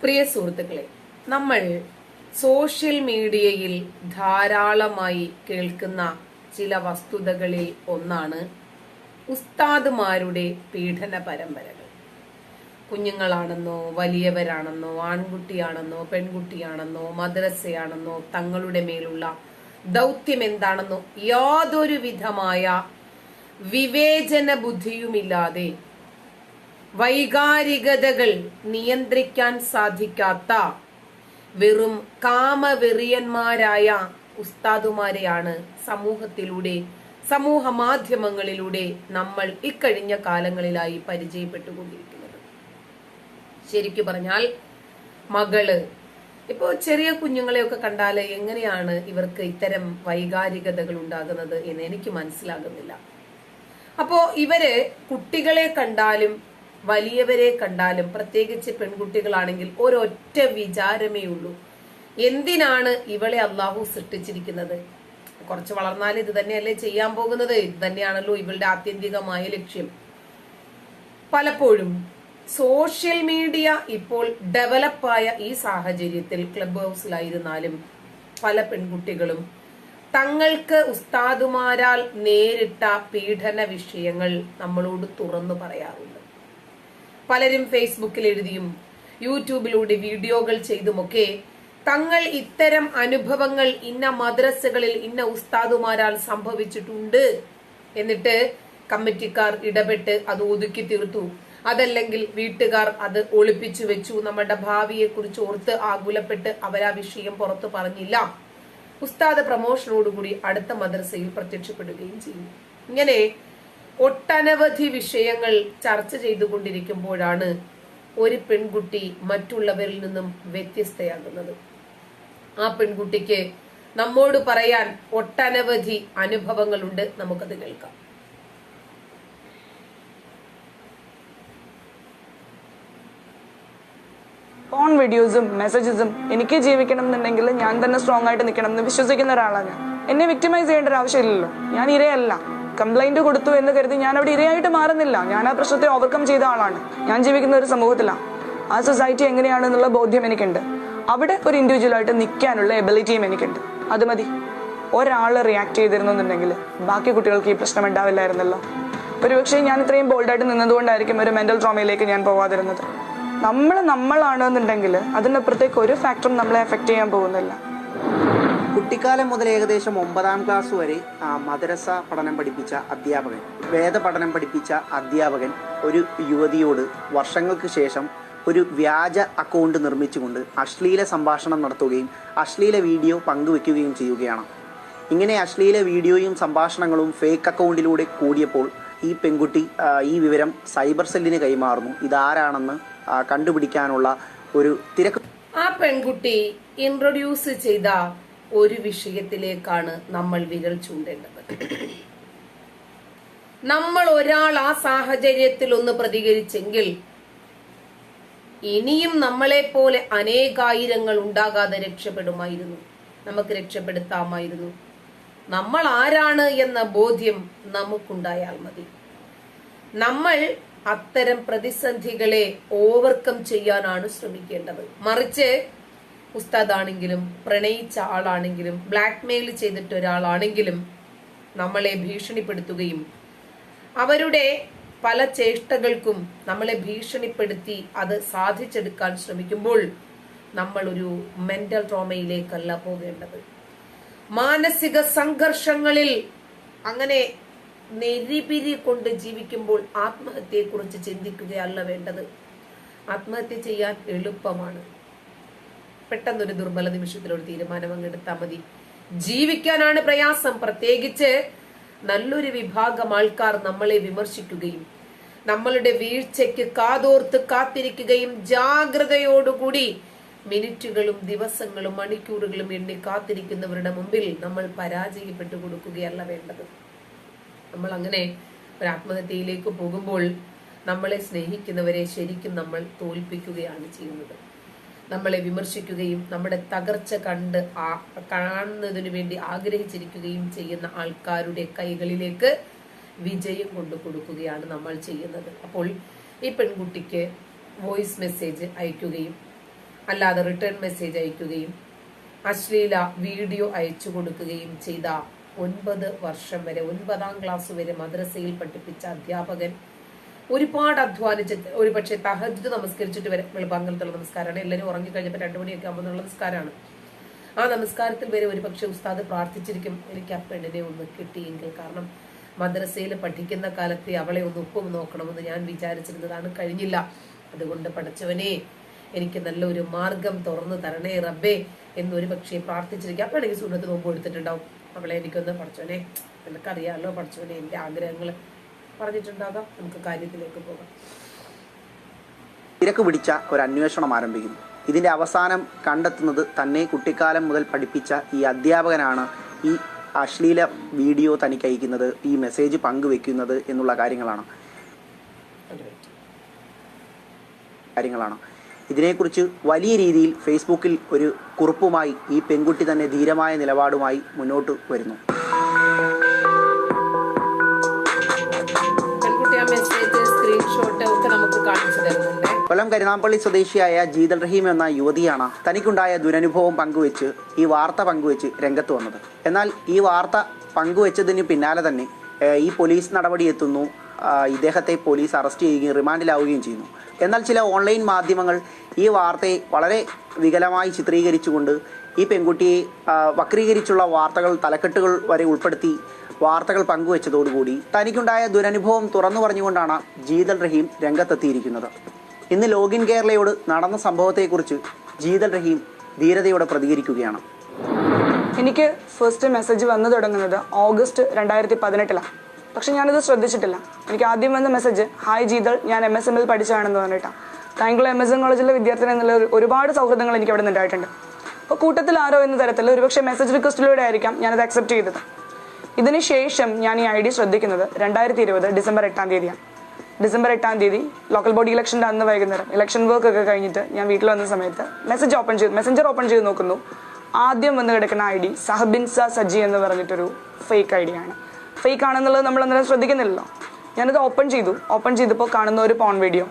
പ്രിയ സുഹൃത്തുക്കളെ നമ്മൾ സോഷ്യൽ മീഡിയയിൽ ധാരാളമായി കേൾക്കുന്ന ചില വസ്തുതകളിൽ ഒന്നാണ് ഉസ്താദുമാരുടെ പീഡന പരമ്പരകൾ. കുഞ്ഞുങ്ങളാണെന്നോ വലിയവരാണെന്നോ ആൺകുട്ടിയാണെന്നോ പെൺകുട്ടിയാണെന്നോ മദ്രസയാണെന്നോ തങ്ങളുടെ മേലുള്ള ദൗത്യം എന്താണെന്നോ യാതൊരു വിധമായ വിവേചന ബുദ്ധിയുമില്ലാതെ വൈകാരികതകൾ നിയന്ത്രിക്കാൻ സാധിക്കാത്ത വെറും കാമവെറിയന്മാരായ ഉസ്താദുമാരെയാണ് സമൂഹത്തിലൂടെ സമൂഹ മാധ്യമങ്ങളിലൂടെ നമ്മൾ ഇക്കഴിഞ്ഞ കാലങ്ങളിലായി പരിചയപ്പെട്ടുകൊണ്ടിരിക്കുന്നത്. ശരിക്കു പറഞ്ഞാൽ മകൾ ഇപ്പോ ചെറിയ കുഞ്ഞുങ്ങളെയൊക്കെ കണ്ടാൽ എങ്ങനെയാണ് ഇവർക്ക് ഇത്തരം വൈകാരികതകൾ ഉണ്ടാകുന്നത് എന്ന് എനിക്ക് മനസ്സിലാകുന്നില്ല. അപ്പോൾ ഇവർ കുട്ടികളെ കണ്ടാലും വലിയവരെ കണ്ടാലും പ്രത്യേകിച്ച് പെൺകുട്ടികളാണെങ്കിൽ ഒരൊറ്റ വിചാരമേ ഉള്ളൂ. എന്തിനാണ് ഇവളെ അള്ളാഹു സൃഷ്ടിച്ചിരിക്കുന്നത്? കുറച്ച് വളർന്നാൽ ഇത് തന്നെയല്ലേ ചെയ്യാൻ പോകുന്നത്? ഇത് തന്നെയാണല്ലോ ഇവളുടെ ആത്യന്തികമായ ലക്ഷ്യം. പലപ്പോഴും സോഷ്യൽ മീഡിയ ഇപ്പോൾ ഡെവലപ്പായ ഈ സാഹചര്യത്തിൽ ക്ലബ് ഹൗസിലായിരുന്നാലും പല പെൺകുട്ടികളും തങ്ങൾക്ക് ഉസ്താദുമാരാൽ നേരിട്ട പീഡന വിഷയങ്ങൾ നമ്മളോട് തുറന്നു പറയാറുണ്ട്. പലരും ഫേസ്ബുക്കിൽ എഴുതിയും യൂട്യൂബിലൂടെ വീഡിയോകൾ ചെയ്തുമൊക്കെ തങ്ങൾ ഇത്തരം അനുഭവങ്ങൾ ഇന്ന മദ്രസകളിൽ ഇന്ന ഉസ്താദുമാരാൽ സംഭവിച്ചിട്ടുണ്ട് എന്നിട്ട് കമ്മിറ്റിക്കാർ ഇടപെട്ട് അത് ഒതുക്കി തീർത്തു. അതല്ലെങ്കിൽ വീട്ടുകാർ അത് ഒളിപ്പിച്ചു വെച്ചു. നമ്മുടെ ഭാവിയെ കുറിച്ച് ഓർത്ത് ആകുലപ്പെട്ട് അവരാ വിഷയം പുറത്തു പറഞ്ഞില്ല. ഉസ്താദ് പ്രമോഷനോടുകൂടി അടുത്ത മദ്രസയിൽ പ്രത്യക്ഷപ്പെടുകയും ചെയ്യും. ഇങ്ങനെ ഒട്ടനവധി വിഷയങ്ങൾ ചർച്ച ചെയ്തുകൊണ്ടിരിക്കുമ്പോഴാണ് ഒരു പെൺകുട്ടി മറ്റുള്ളവരിൽ നിന്നും വ്യത്യസ്തയാകുന്നത്. ആ പെൺകുട്ടിക്ക് നമ്മോട് പറയാൻ ഒട്ടനവധി അനുഭവങ്ങളുണ്ട്. നമുക്കത് കേൾക്കാം. ഫോൺ വീഡിയോസും മെസ്സേജസും എനിക്ക് ജീവിക്കണം എന്നുണ്ടെങ്കിൽ ഞാൻ തന്നെ സ്ട്രോങ് ആയിട്ട് നിൽക്കണം എന്ന് വിശ്വസിക്കുന്ന ഒരാളാണ് ഞാൻ. എന്നെ വിക്ടിമൈസ് ചെയ്യേണ്ട ഒരു ആവശ്യമില്ലല്ലോ. ഞാൻ ഇരയല്ല. കംപ്ലൈന്റ് കൊടുത്തു എന്ന് കരുതി ഞാൻ അവിടെ ഇരയായിട്ട് മാറുന്നില്ല. ഞാൻ ആ പ്രശ്നത്തെ ഓവർകം ചെയ്ത ആളാണ്. ഞാൻ ജീവിക്കുന്ന ഒരു സമൂഹത്തിലാണ് ആ സൊസൈറ്റി എങ്ങനെയാണെന്നുള്ള ബോധ്യം എനിക്കുണ്ട്. അവിടെ ഒരു ഇൻഡിവിജ്വൽ ആയിട്ട് നിൽക്കാനുള്ള എബിലിറ്റിയും എനിക്കുണ്ട്. അത് മതി. ഒരാൾ റിയാക്ട് ചെയ്തിരുന്നുണ്ടെങ്കിൽ ബാക്കി കുട്ടികൾക്ക് ഈ പ്രശ്നം ഉണ്ടാവില്ലായിരുന്നല്ലോ. ഒരുപക്ഷെ ഞാൻ ഇത്രയും ബോൾഡായിട്ട് നിന്നതുകൊണ്ടായിരിക്കും ഒരു മെന്റൽ ട്രോമയിലേക്ക് ഞാൻ പോവാതിരുന്നത്. നമ്മൾ നമ്മളാണെന്നുണ്ടെങ്കിൽ അതിനപ്പുറത്തേക്ക് ഒരു ഫാക്ടറും നമ്മളെ എഫക്ട് ചെയ്യാൻ പോകുന്നില്ല. കുട്ടിക്കാലം മുതൽ ഏകദേശം ഒമ്പതാം ക്ലാസ് വരെ മദ്രസ പഠനം പഠിപ്പിച്ച അധ്യാപകൻ വേദപഠനം പഠിപ്പിച്ച അധ്യാപകൻ ഒരു യുവതിയോട് വർഷങ്ങൾക്ക് ശേഷം ഒരു വ്യാജ അക്കൗണ്ട് നിർമ്മിച്ചുകൊണ്ട് അശ്ലീല സംഭാഷണം നടത്തുകയും അശ്ലീല വീഡിയോ പങ്കുവെക്കുകയും ചെയ്യുകയാണ്. ഇങ്ങനെ അശ്ലീല വീഡിയോയും സംഭാഷണങ്ങളും ഫേക്ക് അക്കൗണ്ടിലൂടെ കൂടിയപ്പോൾ ഈ പെൺകുട്ടി ഈ വിവരം സൈബർ സെല്ലിന് കൈമാറുന്നു. ഇതാരാണെന്ന് കണ്ടുപിടിക്കാനുള്ള ഒരു തിരക്ക് ആ പെൺകുട്ടി ഇൻട്രൊഡ്യൂസ് ചെയ്ത ഒരു വിഷയത്തിലേക്കാണ് നമ്മൾ വിരൽ ചൂണ്ടേണ്ടത്. നമ്മൾ ഒരാൾ ആ സാഹചര്യത്തിൽ ഒന്ന് പ്രതികരിച്ചെങ്കിൽ ഇനിയും നമ്മളെ പോലെ അനേകായിരങ്ങൾ ഉണ്ടാകാതെ രക്ഷപ്പെടുമായിരുന്നു. നമുക്ക് രക്ഷപ്പെടുത്താമായിരുന്നു. നമ്മൾ ആരാണ് എന്ന ബോധ്യം നമുക്കുണ്ടായാൽ മതി. നമ്മൾ അത്തരം പ്രതിസന്ധികളെ ഓവർകം ചെയ്യാനാണ് ശ്രമിക്കേണ്ടത്. മറിച്ച് ഉസ്താദാണെങ്കിലും പ്രണയിച്ച ആളാണെങ്കിലും ബ്ലാക്ക്മെയിൽ ചെയ്തിട്ട് ഒരാളാണെങ്കിലും നമ്മളെ ഭീഷണിപ്പെടുത്തുകയും അവരുടെ പല ചേഷ്ടകൾക്കും നമ്മളെ ഭീഷണിപ്പെടുത്തി അത് സാധിച്ചെടുക്കാൻ ശ്രമിക്കുമ്പോൾ നമ്മൾ ഒരു മെന്റൽ ട്രോമയിലേക്കല്ല പോകേണ്ടത്. മാനസിക സംഘർഷങ്ങളിൽ അങ്ങനെ നെരിപിരി കൊണ്ട് ജീവിക്കുമ്പോൾ ആത്മഹത്യയെക്കുറിച്ച് ചിന്തിക്കുകയല്ല വേണ്ടത്. ആത്മഹത്യ ചെയ്യാൻ എളുപ്പമാണ്. പെട്ടെന്നൊരു ദുർബല നിമിഷത്തിൽ ഒരു തീരുമാനം അങ്ങെടുത്താൽ മതി. ജീവിക്കാനാണ് പ്രയാസം. പ്രത്യേകിച്ച് നല്ലൊരു വിഭാഗം ആൾക്കാർ നമ്മളെ വിമർശിക്കുകയും നമ്മളുടെ വീഴ്ചയ്ക്ക് കാതോർത്ത് കാത്തിരിക്കുകയും ജാഗ്രതയോടുകൂടി മിനിറ്റുകളും ദിവസങ്ങളും മണിക്കൂറുകളും എണ്ണി കാത്തിരിക്കുന്നവരുടെ മുമ്പിൽ നമ്മൾ പരാജയപ്പെട്ടു കൊടുക്കുകയല്ല വേണ്ടത്. നമ്മൾ അങ്ങനെ ഒരു ആത്മഹത്യയിലേക്ക് പോകുമ്പോൾ നമ്മളെ സ്നേഹിക്കുന്നവരെ ശരിക്കും നമ്മൾ തോൽപ്പിക്കുകയാണ് ചെയ്യുന്നത്. നമ്മളെ വിമർശിക്കുകയും നമ്മുടെ തകർച്ച കണ്ട് കാണുന്നതിനു വേണ്ടി ആഗ്രഹിച്ചിരിക്കുകയും ചെയ്യുന്ന ആൾക്കാരുടെ കൈകളിലേക്ക് വിജയം കൊണ്ടു കൊടുക്കുകയാണ് നമ്മൾ ചെയ്യുന്നത്. അപ്പോൾ ഈ പെൺകുട്ടിക്ക് വോയിസ് മെസ്സേജ് അയക്കുകയും അല്ലാതെ റിട്ടേൺ മെസ്സേജ് അയക്കുകയും അശ്ലീല വീഡിയോ അയച്ചു കൊടുക്കുകയും ചെയ്ത ഒൻപത് വർഷം വരെ ഒൻപതാം ക്ലാസ് വരെ മദ്രസയിൽ പഠിപ്പിച്ച അധ്യാപകൻ ഒരുപാട് അധ്വാനിച്ച് ഒരു പക്ഷേ തഹജ് നമസ്കരിച്ചിട്ട് വരെ വെളുപ്പാങ്കലത്തുള്ള നമസ്കാരമാണ്. എല്ലാവരും ഉറങ്ങിക്കഴിഞ്ഞപ്പോൾ രണ്ടു മണിയൊക്കെ ആകുമ്പോൾ നമസ്കാരമാണ്. ആ നമസ്കാരത്തിൽ വരെ ഒരു പക്ഷേ ഉസ്താദ് പ്രാർത്ഥിച്ചിരിക്കും എനിക്ക് ആ പെണ്ണിനെ ഒന്ന് കിട്ടിയെങ്കിൽ കാരണം മദ്രസയിൽ പഠിക്കുന്ന കാലത്തെ അവളെ ഒന്ന് ഒപ്പം നോക്കണമെന്ന് ഞാൻ വിചാരിച്ചിരുന്നതാണ് കഴിഞ്ഞില്ല. അതുകൊണ്ട് പഠിച്ചവനെ എനിക്ക് നല്ലൊരു മാർഗം തുറന്നു തരണേ റബ്ബേ എന്നൊരു പക്ഷേ പ്രാർത്ഥിച്ചിരിക്കും അപ്പോഴെങ്കിൽ സുഹൃത്ത് നോമ്പ് എടുത്തിട്ടുണ്ടാവും. അവളെ എനിക്കൊന്ന് പഠിച്ചവനെ നിനക്കറിയാമല്ലോ പഠിച്ചവനെ എന്റെ ആഗ്രഹങ്ങൾ പറഞ്ഞിട്ടുണ്ടാകാം. നമുക്ക് കാര്യത്തിലേക്ക് പോകാം. തിരക്ക് പിടിച്ച ഒരു അന്വേഷണം ആരംഭിക്കുന്നു. ഇതിന്റെ അവസാനം കണ്ടെത്തുന്നത് തന്നെ കുട്ടിക്കാലം മുതൽ പഠിപ്പിച്ച ഈ അധ്യാപകനാണ് ഈ അശ്ലീല വീഡിയോ തനിക്ക് അയക്കുന്നത് ഈ മെസ്സേജ് പങ്കുവെക്കുന്നത് എന്നുള്ള കാര്യങ്ങളാണ്. കാര്യങ്ങളാണ്. ഇതിനെക്കുറിച്ച് വലിയ രീതിയിൽ ഫേസ്ബുക്കിൽ ഒരു കുറിപ്പുമായി ഈ പെൺകുട്ടി തന്നെ ധീരമായ നിലപാടുമായി മുന്നോട്ട് വരുന്നു. ഒക്കെ നമുക്ക് കാണിച്ചു തരുന്നുണ്ട്. കൊല്ലം കരുനാമ്പള്ളി സ്വദേശിയായ ജീതൽ റഹീം എന്ന യുവതിയാണ് തനിക്കുണ്ടായ ദുരനുഭവം പങ്കുവെച്ച് ഈ വാർത്ത പങ്കുവെച്ച് രംഗത്ത് വന്നത്. എന്നാൽ ഈ വാർത്ത പങ്കുവെച്ചതിന് പിന്നാലെ തന്നെ ഈ പോലീസ് നടപടി എത്തുന്നു. ഇദ്ദേഹത്തെ പോലീസ് അറസ്റ്റ് ചെയ്യുകയും റിമാൻഡിലാവുകയും ചെയ്യുന്നു. എന്നാൽ ചില ഓൺലൈൻ മാധ്യമങ്ങൾ ഈ വാർത്തയെ വളരെ വികലമായി ചിത്രീകരിച്ചുകൊണ്ട് ഈ പെൺകുട്ടിയെ വക്രീകരിച്ചുള്ള വാർത്തകൾ തലക്കെട്ടുകൾ വരെ ഉൾപ്പെടുത്തി വാർത്തകൾ പങ്കുവച്ചതോടുകൂടി തനിക്കുണ്ടായ ദുരനുഭവം തുറന്നു പറഞ്ഞുകൊണ്ടാണ് ജീതൽ റഹീം രംഗത്തെത്തിയിരിക്കുന്നത്. ഇന്ന് ലോഗിൻ കേരളയോട് നടന്ന സംഭവത്തെക്കുറിച്ച് ജീതൽ റഹീം ധീരതയോടെ പ്രതികരിക്കുകയാണ്. എനിക്ക് ഫസ്റ്റ് മെസ്സേജ് വന്നു തുടങ്ങുന്നത് ഓഗസ്റ്റ് രണ്ടായിരത്തി പതിനെട്ടിലാണ് പക്ഷെ ഞാനിത് ശ്രദ്ധിച്ചിട്ടില്ല. എനിക്ക് ആദ്യം വന്ന മെസ്സേജ് ഹായ് ജീതൾ ഞാൻ എം എസ് എമ്മിൽ പഠിച്ചതാണെന്ന് പറഞ്ഞിട്ടാണ് താങ്കൾ എം എസ് എം കോളേജിലെ വിദ്യാർത്ഥി എന്നുള്ള ഒരുപാട് സൗഹൃദങ്ങൾ എനിക്ക് അവിടെ നിന്നുണ്ടായിട്ടുണ്ട്. അപ്പോൾ കൂട്ടത്തിൽ ആരോ എന്ന തരത്തിൽ ഒരുപക്ഷെ മെസ്സേജ് റിക്വസ്റ്റിലൂടെ ആയിരിക്കാം ഞാനത് അക്സെപ്റ്റ് ചെയ്തത്. ഇതിന് ശേഷം ഞാൻ ഈ ഐ ഡി ശ്രദ്ധിക്കുന്നത് രണ്ടായിരത്തി ഇരുപത് ഡിസംബർ എട്ടാം തീയതിയാണ്. ഡിസംബർ എട്ടാം തീയതി ലോക്കൽ ബോഡി ഇലക്ഷന്റെ അന്ന് വൈകുന്നേരം ഇലക്ഷൻ വർക്ക് ഒക്കെ കഴിഞ്ഞിട്ട് ഞാൻ വീട്ടിൽ വന്ന സമയത്ത് മെസ്സേജ് ഓപ്പൺ ചെയ്ത്. മെസ്സഞ്ചർ ഓപ്പൺ ചെയ്ത് നോക്കുന്നു. ആദ്യം വന്ന് കിടക്കുന്ന ഐ ഡി സഹബിൻസ സജി എന്ന് പറഞ്ഞിട്ടൊരു ഫേക്ക് ഐ ഡിയാണ് ഫേക്ക് ആണെന്നുള്ളത് നമ്മൾ അന്നേരം ശ്രദ്ധിക്കുന്നില്ലല്ലോ. ഞാനത് ഓപ്പൺ ചെയ്തു. ഓപ്പൺ ചെയ്തപ്പോൾ കാണുന്ന ഒരു പോൺ വീഡിയോ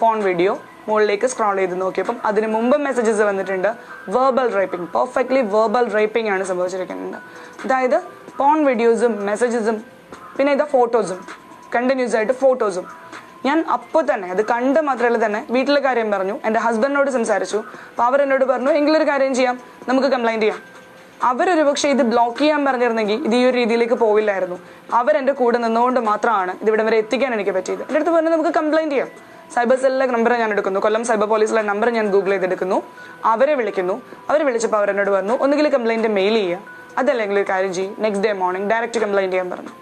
പോൺ വീഡിയോ മുകളിലേക്ക് സ്ക്രോൾ ചെയ്ത് നോക്കിയപ്പം അതിന് മുമ്പ് മെസ്സേജസ് വന്നിട്ടുണ്ട്. Verbal raping perfectly verbal raping ആണ് സംഭവിച്ചിരിക്കുന്നത്. അതായത് പോൺ വീഡിയോസും മെസ്സേജസും പിന്നെ ഇതാ ഫോട്ടോസും കണ്ടിന്യൂസ് ആയിട്ട് ഫോട്ടോസും ഞാൻ അപ്പോൾ തന്നെ അത് കണ്ട് മാത്രമല്ല തന്നെ വീട്ടിലെ കാര്യം പറഞ്ഞു എന്റെ ഹസ്ബൻഡിനോട് സംസാരിച്ചു. അപ്പോൾ അവർ എന്നോട് പറഞ്ഞു എങ്കിലൊരു കാര്യം ചെയ്യാം നമുക്ക് കംപ്ലൈന്റ് ചെയ്യാം. അവരൊരു പക്ഷേ ഇത് ബ്ലോക്ക് ചെയ്യാൻ പറഞ്ഞിരുന്നെങ്കിൽ ഇത് ഈ ഒരു രീതിയിലേക്ക് പോവില്ലായിരുന്നു. അവരെന്റെ കൂടെ നിന്നുകൊണ്ട് മാത്രമാണ് ഇത് ഇവിടെ വരെ എത്തിക്കാൻ എനിക്ക് പറ്റിയത്. എന്റെ അടുത്ത് പറഞ്ഞു നമുക്ക് കംപ്ലൈന്റ് ചെയ്യാം. സൈബർ സെല്ലിലെ നമ്പർ ഞാൻ എടുക്കുന്നു. കൊല്ലം സൈബർ പോലീസിലെ നമ്പർ ഞാൻ ഗൂഗിൾ ചെയ്തെടുക്കുന്നു. അവരെ വിളിക്കുന്നു. അവർ വിളിച്ചപ്പോൾ അവരെന്നോട് വന്നു ഒന്നുകിൽ കംപ്ലൈന്റ് മെയിൽ ചെയ്യുക അതല്ലെങ്കിൽ ഒരു കാര്യം ചെയ്യും. Next day morning direct complaint ചെയ്യാൻ പറഞ്ഞു.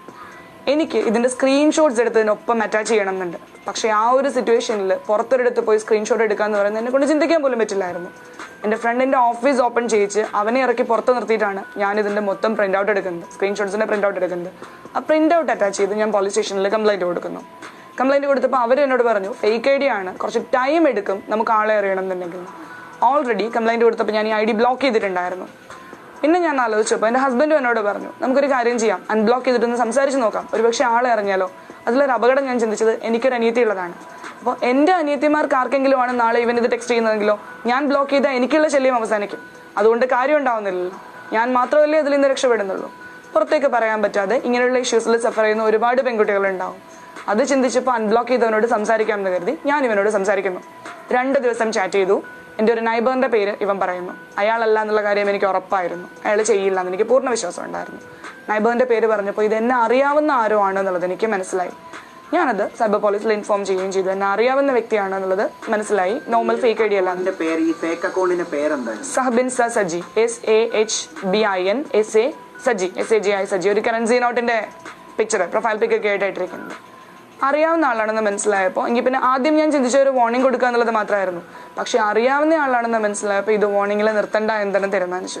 എനിക്ക് ഇതിന്റെ സ്ക്രീൻഷോട്ട്സ് എടുത്തതിനൊപ്പം അറ്റാച്ച് ചെയ്യണം എന്നുണ്ട് പക്ഷേ ആ ഒരു സിറ്റുവേഷനിൽ പുറത്തൊരിടത്ത് പോയി സ്ക്രീൻഷോട്ട് പറയുന്നത് എന്നെ കൊണ്ട് ചിന്തിക്കാൻ പോലും പറ്റില്ലായിരുന്നു. എന്റെ ഫ്രണ്ടിന്റെ ഓഫീസ് ഓപ്പൺ ചെയ്യിച്ച് അവനെ ഇറക്കി പുറത്ത് നിർത്തിയിട്ടാണ് ഞാൻ ഇതിന്റെ മൊത്തം പ്രിന്റ് ഔട്ട് എടുക്കുന്നത്. സ്ക്രീൻഷോട്ട്സിന്റെ പ്രിന്റ് ഔട്ട് എടുക്കുന്നത്. ആ പ്രിന്റ് ഔട്ട് അറ്റാച്ച് ചെയ്ത് ഞാൻ പോലീസ് സ്റ്റേഷനിൽ കംപ്ലൈന്റ് കൊടുക്കുന്നു. കംപ്ലൈന്റ് കൊടുത്തപ്പോൾ അവർ എന്നോട് പറഞ്ഞു ഫേക്ക് ഐ ഡി ആണ്. കുറച്ച് ടൈം എടുക്കും നമുക്ക് ആളെ അറിയണം എന്നുണ്ടെങ്കിൽ. ഓൾറെഡി കംപ്ലൈന്റ് കൊടുത്തപ്പോൾ ഞാൻ ഈ ഐ ഡി ബ്ലോക്ക് ചെയ്തിട്ടുണ്ടായിരുന്നു. പിന്നെ ഞാൻ ആലോചിച്ചപ്പോൾ എന്റെ ഹസ്ബൻഡും എന്നോട് പറഞ്ഞു നമുക്കൊരു കാര്യം ചെയ്യാം. അൺബ്ലോക്ക് ചെയ്തിട്ടൊന്ന് സംസാരിച്ച് നോക്കാം. ഒരു പക്ഷേ ആളെ ഇറങ്ങിയാലോ അതിലൊരു അപകടം ഞാൻ ചിന്തിച്ചത് എനിക്കൊരു അനിയത്തി ഉള്ളതാണ്. അപ്പോൾ എന്റെ അനിയത്തിമാർക്ക് ആർക്കെങ്കിലും ആണ് നാളെ ഇവൻ ഇത് ടെക്സ്റ്റ് ചെയ്യുന്നതെങ്കിലോ ഞാൻ ബ്ലോക്ക് ചെയ്താൽ എനിക്കുള്ള ശല്യം അവസാനിക്കും. അതുകൊണ്ട് കാര്യം ഉണ്ടാവുന്നില്ലല്ലോ. ഞാൻ മാത്രമല്ലേ അതിൽ നിന്ന് രക്ഷപ്പെടുന്നുള്ളൂ. പുറത്തേക്ക് പറയാൻ പറ്റാതെ ഇങ്ങനെയുള്ള ഇഷ്യൂസിൽ സഫർ ചെയ്യുന്ന ഒരുപാട് പെൺകുട്ടികളുണ്ടാവും. അത് ചിന്തിച്ചപ്പോൾ അൺബ്ലോക്ക് ചെയ്തവനോട് സംസാരിക്കാമെന്ന് കരുതി ഞാൻ ഇവനോട് സംസാരിക്കുന്നു. രണ്ട് ദിവസം ചാറ്റ് ചെയ്തു. എന്റെ ഒരു നൈബറിന്റെ പേര് ഇവൻ പറയുന്നു. അയാളല്ല എന്നുള്ള കാര്യം എനിക്ക് ഉറപ്പായിരുന്നു. അയാൾ ചെയ്യില്ല എന്ന് എനിക്ക് പൂർണ വിശ്വാസം ഉണ്ടായിരുന്നു. നൈബറിന്റെ പേര് പറഞ്ഞപ്പോൾ ഇത് എന്നെ അറിയാവുന്ന ആരോ ആണ് എന്നുള്ളത് എനിക്ക് മനസ്സിലായി. ഞാനത് സൈബർ പോലീസിൽ ഇൻഫോം ചെയ്യുകയും ചെയ്തു. എന്നെ അറിയാവുന്ന വ്യക്തിയാണ് എന്നുള്ളത് മനസ്സിലായി. നോർമൽ ഫേക്ക് ഐ ഡി അല്ല. സഹബിൻ സ Saji. S A H B I N S A Saji S A G I Saji ഒരു കറൻസി നോട്ടിന്റെ പിക്ചർ പ്രൊഫൈൽ പിക്ക് ഒക്കെ ആയിട്ടിരിക്കുന്നത് അറിയാവുന്ന ആളാണെന്ന് മനസ്സിലായപ്പോൾ എങ്കിൽ പിന്നെ ആദ്യം ഞാൻ ചിന്തിച്ച ഒരു വാർണിംഗ് കൊടുക്കുക എന്നുള്ളത് മാത്രമായിരുന്നു. പക്ഷെ അറിയാവുന്ന ആളാണെന്ന് മനസ്സിലായപ്പോൾ ഇത് വാർണിംഗിൽ നിർത്തണ്ട എന്തെന്ന് തീരുമാനിച്ചു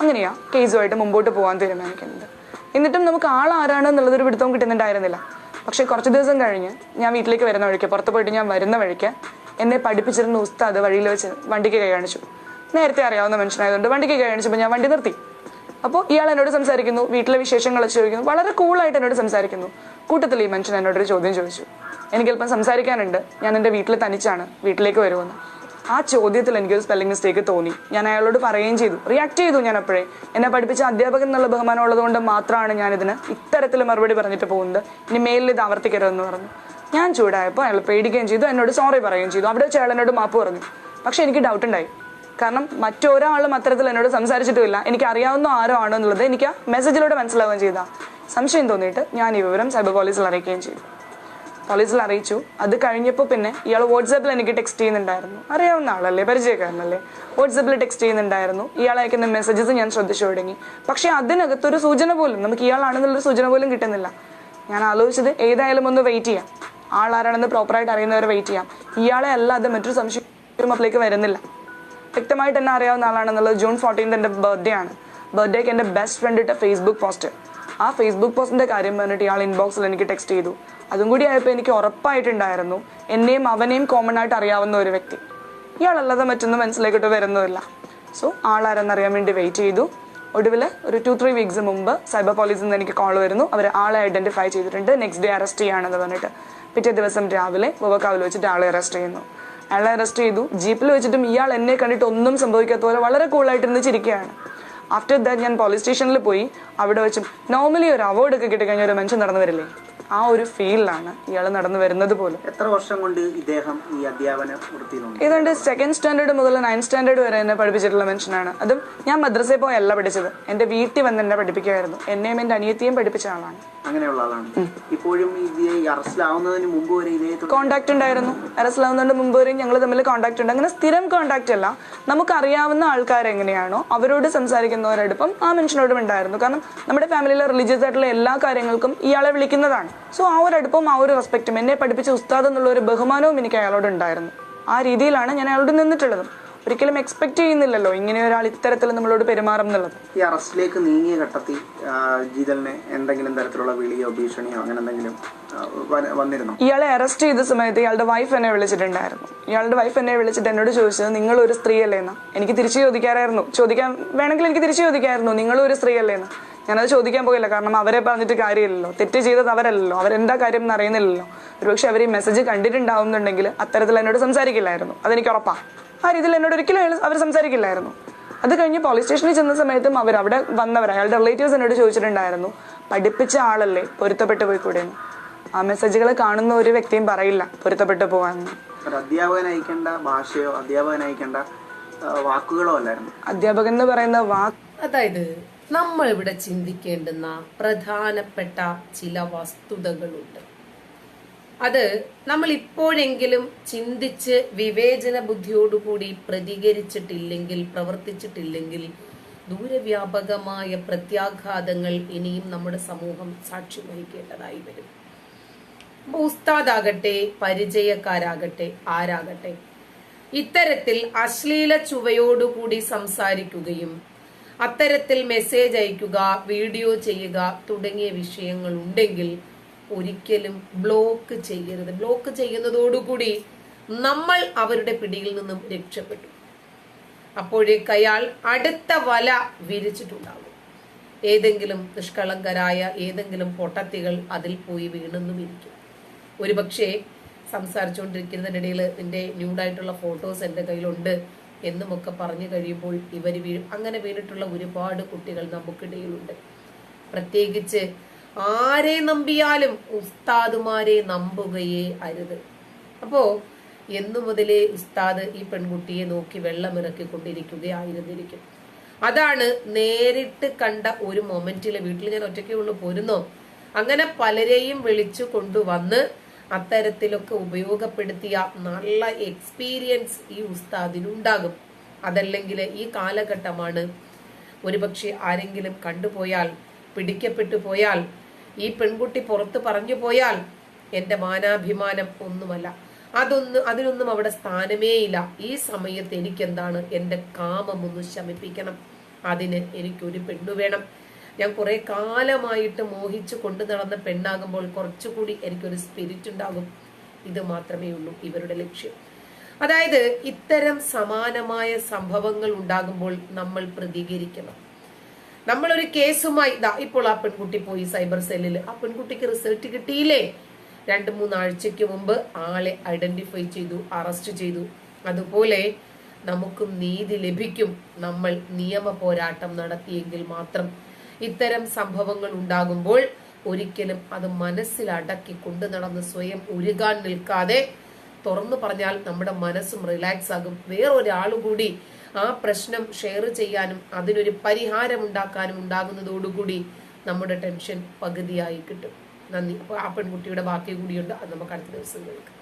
അങ്ങനെയാ കേസുമായിട്ട് മുമ്പോട്ട് പോകാൻ തീരുമാനിക്കുന്നത്. എന്നിട്ടും നമുക്ക് ആൾ ആരാണ് എന്നുള്ളത് ഒരു പിടുത്തവും കിട്ടുന്നുണ്ടായിരുന്നില്ല. പക്ഷെ കുറച്ച് ദിവസം കഴിഞ്ഞ് ഞാൻ വീട്ടിലേക്ക് വരുന്ന വഴിക്ക് പുറത്ത് പോയിട്ട് ഞാൻ വരുന്ന വഴിക്ക് എന്നെ പഠിപ്പിച്ചിരുന്ന ഉസ്താദ് വഴിയിൽ വെച്ച് വണ്ടിക്ക് കൈ കാണിച്ചു. നേരത്തെ അറിയാവുന്ന മനുഷ്യനായതുകൊണ്ട് വണ്ടിക്ക് കൈ കാണിച്ചപ്പോൾ ഞാൻ വണ്ടി നിർത്തി. അപ്പോൾ ഇയാൾ എന്നോട് സംസാരിക്കുന്നു വീട്ടിലെ വിശേഷങ്ങൾ ചോദിക്കുന്നു വളരെ കൂളായിട്ട് എന്നോട് സംസാരിക്കുന്നു. കൂട്ടത്തിൽ ഈ മനുഷ്യൻ എന്നോടൊരു ചോദ്യം ചോദിച്ചു. എനിക്ക് അല്പം സംസാരിക്കാനുണ്ട്. ഞാൻ എന്റെ വീട്ടിൽ തനിച്ചാണ്. വീട്ടിലേക്ക് വരുമെന്ന്. ആ ചോദ്യത്തിൽ എനിക്കൊരു സ്പെല്ലിംഗ് മിസ്റ്റേക്ക് തോന്നി. ഞാൻ അയാളോട് പറയുകയും ചെയ്തു. റിയാക്ട് ചെയ്തു ഞാൻ അപ്പോഴേ. എന്നെ പഠിപ്പിച്ച അധ്യാപകൻ എന്നുള്ള ബഹുമാനം ഉള്ളതുകൊണ്ട് മാത്രമാണ് ഞാനിതിന് ഇത്തരത്തിൽ മറുപടി പറഞ്ഞിട്ട് പോകുന്നത്. ഇനി മേലിൽ ഇത് ആവർത്തിക്കരുതെന്ന് പറഞ്ഞു. ഞാൻ ചൂടായപ്പോൾ അയാൾ പേടിക്കുകയും ചെയ്തു. എന്നോട് സോറി പറയുകയും ചെയ്തു. അവിടെ വെച്ച് അയാൾ എന്നോട് മാപ്പ് പറഞ്ഞു. പക്ഷേ എനിക്ക് ഡൗട്ട് ഉണ്ടായി. കാരണം മറ്റൊരാളും അത്തരത്തിൽ എന്നോട് സംസാരിച്ചിട്ടുമില്ല. എനിക്ക് അറിയാവുന്ന ആരോ ആണോ എന്നുള്ളത് എനിക്ക് മെസ്സേജിലൂടെ മനസ്സിലാവുകയും ചെയ്ത. സംശയം തോന്നിയിട്ട് ഞാൻ ഈ വിവരം സൈബർ പോലീസിൽ അറിയിക്കുകയും ചെയ്തു. പോലീസിൽ അറിയിച്ചു. അത് കഴിഞ്ഞപ്പോൾ പിന്നെ ഇയാൾ വാട്സാപ്പിൽ എനിക്ക് ടെക്സ്റ്റ് ചെയ്യുന്നുണ്ടായിരുന്നു. അറിയാവുന്ന ആളല്ലേ? പരിചയക്കാരനല്ലേ? വാട്സാപ്പിൽ ടെക്സ്റ്റ് ചെയ്യുന്നുണ്ടായിരുന്നു. ഇയാൾ അയക്കുന്ന മെസ്സേജസ് ഞാൻ ശ്രദ്ധിച്ചു തുടങ്ങി. പക്ഷേ അതിനകത്തൊരു സൂചന പോലും നമുക്ക് ഇയാളാണെന്നുള്ളൊരു സൂചന പോലും കിട്ടുന്നില്ല. ഞാൻ ആലോചിച്ചത് ഏതായാലും ഒന്ന് വെയിറ്റ് ചെയ്യാം. ആളാരാണെന്ന് പ്രോപ്പറായിട്ട് അറിയുന്നവരെ വെയിറ്റ് ചെയ്യാം. ഇയാളെ അല്ലാതെ മറ്റൊരു സംശയം അപ്പിലേക്ക് വരുന്നില്ല. വ്യക്തമായിട്ട് എന്നെ അറിയാവുന്ന ആളാണെന്നുള്ളത് ജൂൺ ഫോർട്ടീൻത് എന്റെ ബർത്ത്ഡേ ആണ്. ബർത്ത്ഡേക്ക് എന്റെ ബെസ്റ്റ് ഫ്രണ്ട് ഇട്ട ഫേസ്ബുക്ക് പോസ്റ്റ് ആ ഫേസ്ബുക്ക് പോസ്റ്റിന്റെ കാര്യം പറഞ്ഞിട്ട് ഇയാൾ ഇൻബോക്സിൽ എനിക്ക് ടെക്സ്റ്റ് ചെയ്തു. അതും കൂടി ആയപ്പോൾ എനിക്ക് ഉറപ്പായിട്ടുണ്ടായിരുന്നു എന്നെയും അവനെയും കോമൺ ആയിട്ട് അറിയാവുന്ന ഒരു വ്യക്തി. ഇയാളല്ലാതെ മറ്റൊന്നും മനസ്സിലേക്കിട്ട് വരുന്നതില്ല. സോ ആളാരെന്നറിയാൻ വേണ്ടി വെയിറ്റ് ചെയ്തു. ഒടുവിൽ ഒരു ടു ത്രീ വീക്സ് മുമ്പ് സൈബർ പോലീസിൽ നിന്ന് എനിക്ക് കോൾ വരുന്നു. അവർ ആളെ ഐഡന്റിഫൈ ചെയ്തിട്ടുണ്ട്. നെക്സ്റ്റ് ഡേ അറസ്റ്റ് ചെയ്യാണെന്ന് പറഞ്ഞിട്ട്. പിറ്റേ ദിവസം രാവിലെ വവക്കാവിൽ വെച്ചിട്ട് ആളെ അറസ്റ്റ് ചെയ്യുന്നു. അയാളെ അറസ്റ്റ് ചെയ്തു. ജീപ്പിൽ വെച്ചിട്ടും ഇയാൾ എന്നെ കണ്ടിട്ട് ഒന്നും സംഭവിക്കാത്ത പോലെ വളരെ കൂളായിട്ട് ഇരുന്ന് ചിരിക്കുകയാണ്. ആഫ്റ്റർ ദാറ്റ് ഞാൻ പോലീസ് സ്റ്റേഷനിൽ പോയി. അവിടെ വെച്ച് നോർമലി ഒരു അവാർഡ് ഒക്കെ കിട്ടിക്കഴിഞ്ഞാൽ ഒരു മനുഷ്യൻ നടന്നു വരില്ലേ? ആ ഒരു ഫീലിലാണ് ഇയാൾ നടന്നു വരുന്നത് പോലും. എത്ര വർഷം കൊണ്ട് ഇദ്ദേഹം ഈ അധ്യാപന ഏതാണ്ട് സെക്കൻഡ് സ്റ്റാൻഡേർഡ് മുതൽ നയൻത് സ്റ്റാൻഡേർഡ് വരെ എന്നെ പഠിപ്പിച്ചിട്ടുള്ള മനുഷ്യനാണ്. അതും ഞാൻ മദ്രസയിൽ പോയല്ല പഠിച്ചത്. എന്റെ വീട്ടിൽ വന്ന് എന്നെ പഠിപ്പിക്കുമായിരുന്നു എന്നെയും എന്റെ അനിയത്തിയും പഠിപ്പിച്ച ആളാണ്. അങ്ങനെയുള്ള ആളാണ്. ഇപ്പോഴും അറസ്റ്റിലാവുന്നതിന് മുമ്പ് വരെ ഇതേ കോണ്ടാക്ട് ഉണ്ടായിരുന്നു. അറസ്റ്റിലാവുന്നതിന് മുമ്പ് വരെയും ഞങ്ങൾ തമ്മിൽ കോണ്ടാക്ട് ഉണ്ട്. അങ്ങനെ സ്ഥിരം കോണ്ടാക്ട് അല്ല. നമുക്ക് അറിയാവുന്ന ആൾക്കാർ എങ്ങനെയാണോ അവരോട് സംസാരിക്കുന്നവരടുപ്പം ആ മനുഷ്യനോടും ഉണ്ടായിരുന്നു. കാരണം നമ്മുടെ ഫാമിലിയിലെ റിലീജിയസ് ആയിട്ടുള്ള എല്ലാ കാര്യങ്ങൾക്കും ഇയാളെ വിളിക്കുന്നതാണ്. സോ ആ ഒരു അടുപ്പം ആ ഒരു റെസ്പെക്റ്റും എന്നെ പഠിപ്പിച്ച ഉസ്താദ് എന്നുള്ള ഒരു ബഹുമാനവും എനിക്ക് അയാളോട് ഉണ്ടായിരുന്നു. ആ രീതിയിലാണ് ഞാൻ അയാളോട് നിന്നിട്ടുള്ളതും. ഒരിക്കലും എക്സ്പെക്ട് ചെയ്യുന്നില്ലല്ലോ ഇങ്ങനെ ഒരാൾ ഇത്തരത്തിൽ നമ്മളോട് പെരുമാറും എന്നുള്ളത്. ഈ അറസ്റ്റിലേക്ക് നീങ്ങിയ ഘട്ടത്തിൽ ആ, എന്തെങ്കിലും തരത്തിലുള്ള വിളിയോ ഭീഷണിയോ അങ്ങനെ എന്തെങ്കിലും വന്നിരുന്നു? ഇയാളെ അറസ്റ്റ് ചെയ്ത സമയത്ത് ഇയാളുടെ വൈഫ് എന്നെ വിളിച്ചിട്ടുണ്ടായിരുന്നു. ഇയാളുടെ വൈഫ് എന്നെ വിളിച്ചിട്ട് എന്നോട് ചോദിച്ചത് നിങ്ങൾ ഒരു സ്ത്രീ അല്ലേന്ന് എനിക്ക് തിരിച്ചു ചോദിക്കാറായിരുന്നു. ചോദിക്കാൻ വേണമെങ്കിൽ എനിക്ക് തിരിച്ചു ചോദിക്കായിരുന്നു നിങ്ങൾ ഒരു സ്ത്രീ അല്ലേന്ന് ഞാനത് ചോദിക്കാൻ പോകില്ല കാരണം അവരെ പറഞ്ഞിട്ട് കാര്യമില്ലല്ലോ. തെറ്റ് ചെയ്തത് അവരല്ലല്ലോ. അവരെന്താ കാര്യം എന്ന് അറിയുന്നില്ലല്ലോ. ഒരുപക്ഷെ അവർ ഈ മെസ്സേജ് കണ്ടിട്ടുണ്ടാവുന്നുണ്ടെങ്കിൽ അത്തരത്തിൽ എന്നോട് സംസാരിക്കില്ലായിരുന്നു. അതെനിക്ക് ഉറപ്പാ. ആ രീതിയിൽ എന്നോട് ഒരിക്കലും അവർ സംസാരിക്കില്ലായിരുന്നു. അത് കഴിഞ്ഞ് പോലീസ് സ്റ്റേഷനിൽ ചെന്ന സമയത്തും അവർ അവിടെ വന്നവർ അയാളുടെ റിലേറ്റീവ്സ് എന്നോട് ചോദിച്ചിട്ടുണ്ടായിരുന്നു. പഠിപ്പിച്ച ആളല്ലേ? പൊരുത്തപ്പെട്ടു പോയിക്കൂടെയെന്ന് ആ മെസ്സേജുകൾ കാണുന്ന ഒരു വ്യക്തിയും പറയില്ല. പൊരുത്തപ്പെട്ടു പോകാമെന്ന് ഒരു അധ്യാപകൻ അയക്കേണ്ട ഭാഷയോ അധ്യാപകൻ അയക്കേണ്ട വാക്കുകളോ അല്ലായിരുന്നു? അധ്യാപകൻ എന്ന് പറയുന്ന വാക്ക് അതായത് നമ്മൾ ഇവിടെ ചിന്തിക്കേണ്ടുന്ന പ്രധാനപ്പെട്ട ചില വസ്തുതകളുണ്ട്. അത് നമ്മൾ ഇപ്പോഴെങ്കിലും ചിന്തിച്ച് വിവേചന ബുദ്ധിയോടുകൂടി പ്രതികരിച്ചിട്ടില്ലെങ്കിൽ പ്രവർത്തിച്ചിട്ടില്ലെങ്കിൽ ദൂരവ്യാപകമായ പ്രത്യാഘാതങ്ങൾ ഇനിയും നമ്മുടെ സമൂഹം സാക്ഷ്യം വഹിക്കേണ്ടതായി വരും ഉസ്താദാകട്ടെ പരിചയക്കാരാകട്ടെ ആരാകട്ടെ ഇത്തരത്തിൽ അശ്ലീല ചുവയോടുകൂടി സംസാരിക്കുകയും അത്തരത്തിൽ മെസ്സേജ് അയക്കുക വീഡിയോ ചെയ്യുക തുടങ്ങിയ വിഷയങ്ങൾ ഉണ്ടെങ്കിൽ ഒരിക്കലും ബ്ലോക്ക് ചെയ്യരുത്. ബ്ലോക്ക് ചെയ്യുന്നതോടുകൂടി നമ്മൾ അവരുടെ പിടിയിൽ നിന്നും രക്ഷപ്പെട്ടു. അപ്പോഴേക്ക് അയാൾ അടുത്ത വല വിരിച്ചിട്ടുണ്ടാകും. ഏതെങ്കിലും നിഷ്കളങ്കരായ ഏതെങ്കിലും പൊട്ടത്തികൾ അതിൽ പോയി വീണെന്നും ഇരിക്കും. ഒരുപക്ഷെ സംസാരിച്ചുകൊണ്ടിരിക്കുന്നതിനിടയിൽ എന്റെ ന്യൂഡായിട്ടുള്ള ഫോട്ടോസ് എന്റെ കയ്യിലുണ്ട് എന്നുമൊക്കെ പറഞ്ഞു കഴിയുമ്പോൾ ഇവർ വീഴും. അങ്ങനെ വീണിട്ടുള്ള ഒരുപാട് കുട്ടികൾ നമുക്കിടയിലുണ്ട്. പ്രത്യേകിച്ച് ആരെ നമ്പിയാലും ഉസ്താദുമാരെ നമ്പുകയേ അരുത്. അപ്പോ എന്നു മുതലേ ഉസ്താദ് ഈ പെൺകുട്ടിയെ നോക്കി വെള്ളമിറക്കിക്കൊണ്ടിരിക്കുകയായിരുന്നിരിക്കും. അതാണ് നേരിട്ട് കണ്ട ഒരു മൊമെന്റിലെ വീട്ടിൽ ഞാൻ ഒറ്റയ്ക്ക് ഉള്ളു പോരുന്നോ? അങ്ങനെ പലരെയും വിളിച്ചു കൊണ്ടുവന്ന് അത്തരത്തിലൊക്കെ ഉപയോഗപ്പെടുത്തിയ നല്ല എക്സ്പീരിയൻസ് ഈ ഉസ്താദിനുണ്ടാകും. അതല്ലെങ്കിൽ ഈ കാലഘട്ടമാണ് ഒരുപക്ഷെ ആരെങ്കിലും കണ്ടുപോയാൽ പിടിക്കപ്പെട്ടു പോയാൽ ഈ പെൺകുട്ടി പുറത്ത് പറഞ്ഞു പോയാൽ എന്റെ മാനാഭിമാനം ഒന്നുമല്ല. അതൊന്ന് അതിനൊന്നും അവിടെ സ്ഥാനമേയില്ല ഈ സമയത്ത് എനിക്കെന്താണ്? എന്റെ കാമം ഒന്ന് ശമിപ്പിക്കണം. അതിന് എനിക്കൊരു പെണ്ണു വേണം. ഞാൻ കുറെ കാലമായിട്ട് മോഹിച്ചു കൊണ്ടു നടന്ന പെണ്ണാകുമ്പോൾ കുറച്ചുകൂടി എനിക്കൊരു സ്പിരിറ്റ് ഉണ്ടാകും. ഇത് മാത്രമേ ഉള്ളൂ ഇവരുടെ ലക്ഷ്യം. അതായത് ഇത്തരം സമാനമായ സംഭവങ്ങൾ ഉണ്ടാകുമ്പോൾ നമ്മൾ പ്രതികരിക്കണം. നമ്മളൊരു കേസുമായി ഇതാ ഇപ്പോൾ ആ പെൺകുട്ടി പോയി സൈബർ സെല്ലിൽ ആ പെൺകുട്ടിക്ക് റിസൾട്ട് കിട്ടിയില്ലേ? രണ്ട് മൂന്നാഴ്ചയ്ക്ക് മുമ്പ് ആളെ ഐഡന്റിഫൈ ചെയ്തു അറസ്റ്റ് ചെയ്തു. അതുപോലെ നമുക്കും നീതി ലഭിക്കും. നമ്മൾ നിയമ പോരാട്ടം നടത്തിയെങ്കിൽ മാത്രം ഇത്തരം സംഭവങ്ങൾ ഉണ്ടാകുമ്പോൾ ഒരിക്കലും അത് മനസ്സിൽ അടക്കി കൊണ്ടു നടന്ന് സ്വയം ഉരുകാൻ നിൽക്കാതെ തുറന്നു പറഞ്ഞാൽ നമ്മുടെ മനസ്സും റിലാക്സ് ആകും വേറൊരാൾ കൂടി ആ പ്രശ്നം ഷെയർ ചെയ്യാനും അതിനൊരു പരിഹാരം ഉണ്ടാക്കാനും ഉണ്ടാകുന്നതോടുകൂടി നമ്മുടെ ടെൻഷൻ പകുതിയായി കിട്ടും. നന്ദി. അപ്പോൾ ആ പെൺകുട്ടിയുടെ ബാക്കി കൂടിയുണ്ട്. അത് നമുക്ക് അടുത്ത ദിവസം കേൾക്കാം.